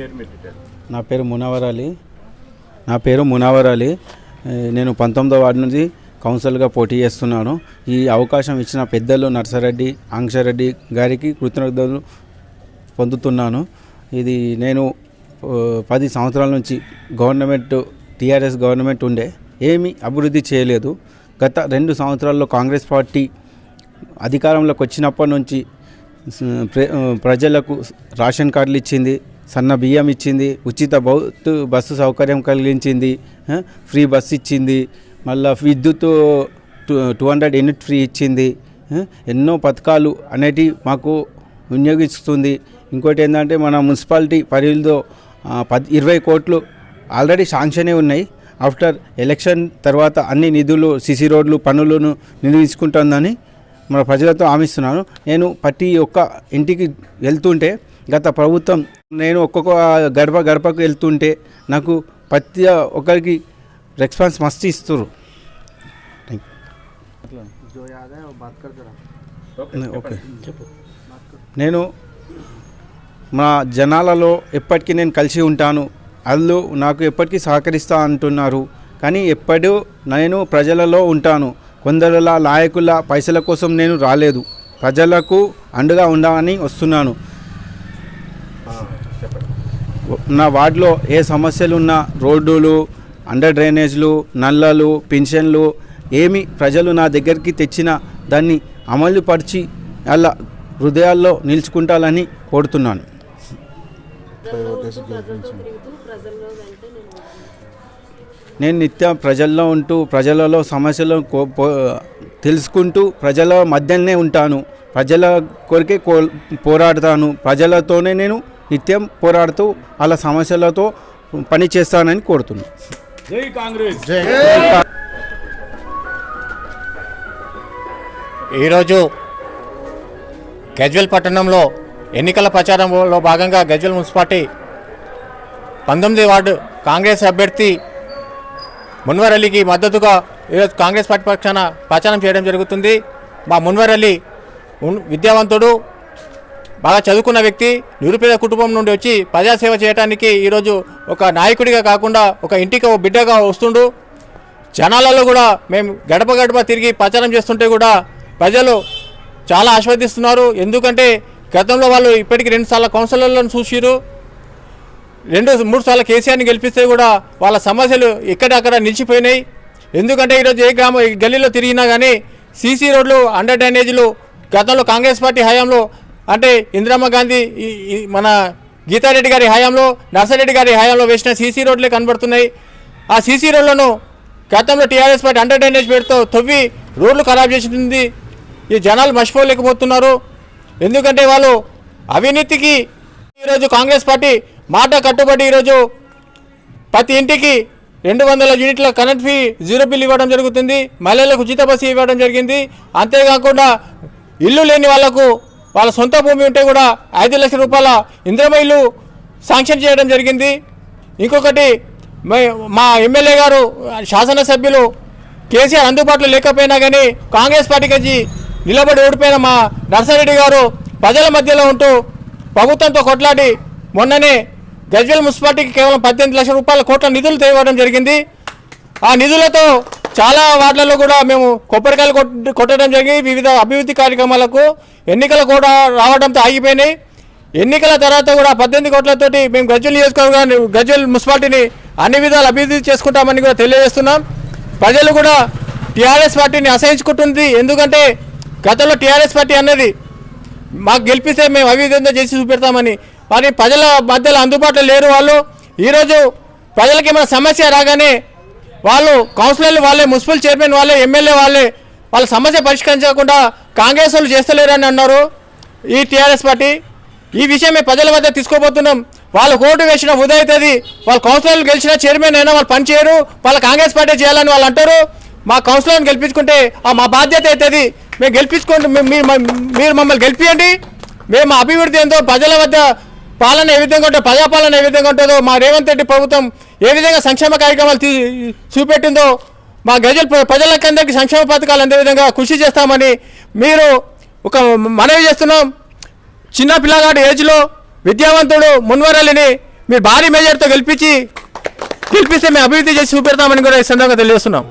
పేరు నా పేరు మునవర్ అలీ. నా పేరు మునవర్ అలీ. నేను పంతొమ్మిదో వార్డు నుంచి కౌన్సిలర్గా పోటీ చేస్తున్నాను. ఈ అవకాశం ఇచ్చిన పెద్దలు నర్సారెడ్డి ఆంక్షరెడ్డి గారికి కృతజ్ఞతలు పొందుతున్నాను. ఇది నేను పది సంవత్సరాల నుంచి గవర్నమెంట్ టీఆర్ఎస్ గవర్నమెంట్ ఉండే. ఏమీ అభివృద్ధి చేయలేదు. గత రెండు సంవత్సరాల్లో కాంగ్రెస్ పార్టీ అధికారంలోకి వచ్చినప్పటి నుంచి ప్రజలకు రేషన్ కార్డులు ఇచ్చింది. సన్న బియ్యం ఇచ్చింది ఉచిత బౌత్ బస్సు సౌకర్యం కలిగించింది ఫ్రీ బస్సు ఇచ్చింది మళ్ళా విద్యుత్ two two hundred unit free ఇచ్చింది ఎన్నో పథకాలు అనేటివి మాకు వినియోగిస్తుంది. ఇంకోటి ఏంటంటే మన మున్సిపాలిటీ పరిధిలో పద్ ఇరవై కోట్లు ఆల్రెడీ శాంక్షనే ఉన్నాయి. ఆఫ్టర్ ఎలక్షన్ తర్వాత అన్ని నిధులు సిసి రోడ్లు పనులను నిర్వహించుకుంటుందని మన ప్రజలతో హామీస్తున్నాను నేను ప్రతి ఒక్క ఇంటికి వెళ్తుంటే గత ప్రభుత్వం నేను ఒక్కొక్క గడప గడపకు వెళ్తుంటే నాకు ప్రతి ఒక్కరికి రెస్పాన్స్ మస్తు ఇస్తారు ఓకే నేను మా జనాలలో ఎప్పటికీ నేను కలిసి ఉంటాను. వాళ్ళు నాకు ఎప్పటికీ సహకరిస్తా అంటున్నారు. కానీ ఎప్పుడూ నేను ప్రజలలో ఉంటాను. కొందరుల నాయకుల పైసల కోసం నేను రాలేదు. ప్రజలకు అండగా ఉండాలని వస్తున్నాను. నా వార్డులో ఏ సమస్యలు ఉన్నా రోడ్డులు అండర్ డ్రైనేజ్లు నల్లలు పెన్షన్లు ఏమి ప్రజలు నా దగ్గరికి తెచ్చిన దాన్ని అమలుపరిచి అలా హృదయాల్లో నిలుచుకుంటాలని కోరుతున్నాను. నేను నిత్యం ప్రజల్లో ఉంటూ ప్రజలలో సమస్యలు కో- పో- తెలుసుకుంటూ ప్రజల మధ్యనే ఉంటాను. ప్రజల కొరికే పోరాడతాను. ప్రజలతోనే నేను నిత్యం పోరాడుతూ వాళ్ళ సమస్యలతో పని చేస్తానని కోరుతున్నాను జై కాంగ్రెస్. ఈరోజు గజ్వెల్ పట్టణంలో ఎన్నికల ప్రచారంలో భాగంగా గజ్వెల్ మున్సిపాలిటీ పంతొమ్మిది వార్డు కాంగ్రెస్ అభ్యర్థి మున్వర్ అలీకి మద్దతుగా ఈరోజు కాంగ్రెస్ పార్టీ పక్షాన ప్రచారం చేయడం జరుగుతుంది. మా మున్వర్ అలీ ఉన్- విద్యావంతుడు. బాగా చదువుకున్న వ్యక్తి నిరుపేద కుటుంబం నుండి వచ్చి ప్రజాసేవ చేయడానికి ఈరోజు ఒక నాయకుడిగా కాకుండా ఒక ఇంటికి ఒక బిడ్డగా వస్తుండు. జనాలలో కూడా మేము గడప గడప తిరిగి ప్రచారం చేస్తుంటే కూడా ప్రజలు చాలా ఆస్వాదిస్తున్నారు. ఎందుకంటే గతంలో వాళ్ళు ఇప్పటికి రెండు సార్ల కౌన్సిలర్లను చూసిరు రెండు మూడు సార్లు కేసీఆర్ని గెలిపిస్తే కూడా వాళ్ళ సమస్యలు ఎక్కడక్కడ నిలిచిపోయినాయి. ఎందుకంటే ఈరోజు ఏ గ్రామం గల్లీలో తిరిగినా కానీ సీసీ రోడ్లు అండర్ డ్రైనేజీలు గతంలో కాంగ్రెస్ పార్టీ హయాంలో అంటే ఇందిరమ్మ గాంధీ ఈ- మన గీతారెడ్డి గారి హయాంలో నర్సారెడ్డి గారి హయాంలో వేసిన సీసీ రోడ్లే కనబడుతున్నాయి. ఆ సీసీ రోడ్లను గతంలో టీఆర్ఎస్ పార్టీ అండర్ డ్రైనేజ్ పేరుతో తవ్వి రోడ్లు ఖరాబ్ చేసింది. ఈ జనాలు మర్చిపోలేకపోతున్నారు. ఎందుకంటే వాళ్ళు అవినీతికి ఈరోజు కాంగ్రెస్ పార్టీ మాట కట్టుబడి ఈరోజు ప్రతి ఇంటికి రెండు వందల యూనిట్ల కరెంట్ ఫీ జీరో బిల్ ఇవ్వడం జరుగుతుంది. మహిళలకు ఉచిత బస్సు ఇవ్వడం జరిగింది. అంతేకాకుండా ఇల్లు లేని వాళ్ళకు వాళ్ళ సొంత భూమి ఉంటే కూడా ఐదు లక్షల రూపాయల ఇంద్రమైలు శాంక్షన్ చేయడం జరిగింది. ఇంకొకటి మా ఎమ్మెల్యే గారు శాసనసభ్యులు కేసీఆర్ అందుబాటులో లేకపోయినా కానీ కాంగ్రెస్ పార్టీకి నిలబడి ఓడిపోయిన మా నర్సారెడ్డి గారు ప్రజల మధ్యలో ఉంటూ ప్రభుత్వంతో కొట్లాడి మొన్ననే గజ్వేల్ మున్సిపాలిటీకి కేవలం పద్దెనిమిది లక్షల రూపాయల కోట్ల నిధులు తేవడం జరిగింది. ఆ నిధులతో చాలా వార్డులలో కూడా మేము కొబ్బరికాయలు కొట్టడం జరిగి వివిధ అభివృద్ధి కార్యక్రమాలకు ఎన్నికలు కూడా రావడంతో ఆగిపోయినాయి. ఎన్నికల తర్వాత కూడా పద్దెనిమిది కోట్లతోటి మేము గజ్వెల్ నియోజకవర్గాన్ని గజ్వెల్ మున్సిపాలిటీని అన్ని విధాలు అభివృద్ధి చేసుకుంటామని కూడా తెలియజేస్తున్నాం. ప్రజలు కూడా టీఆర్ఎస్ పార్టీని అసహించుకుంటుంది. ఎందుకంటే గతంలో టీఆర్ఎస్ పార్టీ అన్నది మాకు గెలిపిస్తే మేము అభివృద్ధి చేసి చూపెడతామని. మరి ప్రజల మధ్యలో అందుబాటులో లేరు వాళ్ళు ఈరోజు ప్రజలకి ఏమైనా సమస్య రాగానే వాళ్ళు కౌన్సిలర్లు వాళ్ళే మున్సిపల్ చైర్మన్ వాళ్ళే ఎమ్మెల్యే వాళ్ళే వాళ్ళ సమస్య పరిష్కరించకుండా కాంగ్రెస్ వాళ్ళు చేస్తలేరని అన్నారు ఈ టీఆర్ఎస్ పార్టీ. ఈ విషయం మేము ప్రజల మధ్య తీసుకోబోతున్నాం. వాళ్ళు ఓటు వేసిన ఉదయతది అవుతుంది. వాళ్ళు కౌన్సిలర్లు గెలిచిన చైర్మన్ అయినా వాళ్ళు పని చేయరు. వాళ్ళ కాంగ్రెస్ పార్టీ చేయాలని వాళ్ళు అంటారు. మా కౌన్సిలర్ని గెలిపించుకుంటే ఆ మా బాధ్యత అవుతుంది. మేము గెలిపించుకోండి మీ- మీరు మీరు మమ్మల్ని గెలిపియండి. మేము మా అభివృద్ధి ఏందో ప్రజల వద్ద పాలన ఏ విధంగా ఉంటుందో ప్రజాపాలన ఏ విధంగా ఉంటుందో మా రేవంత్ రెడ్డి ప్రభుత్వం ఏ విధంగా సంక్షేమ కార్యక్రమాలు తీ చూపెట్టిందో మా గజల్ ప్రజలకందరికీ సంక్షేమ పథకాలు అందే విధంగా కృషి చేస్తామని మీరు ఒక మనవి చేస్తున్నాం. చిన్న పిల్లగాడు ఏజ్లో విద్యావంతుడు మున్వరలిని మీరు భారీ మెజార్టీతో గెలిపించి గెలిపిస్తే మేము అభివృద్ధి చేసి చూపెడతామని కూడా ఈ సందర్భంగా తెలియజేస్తున్నాం.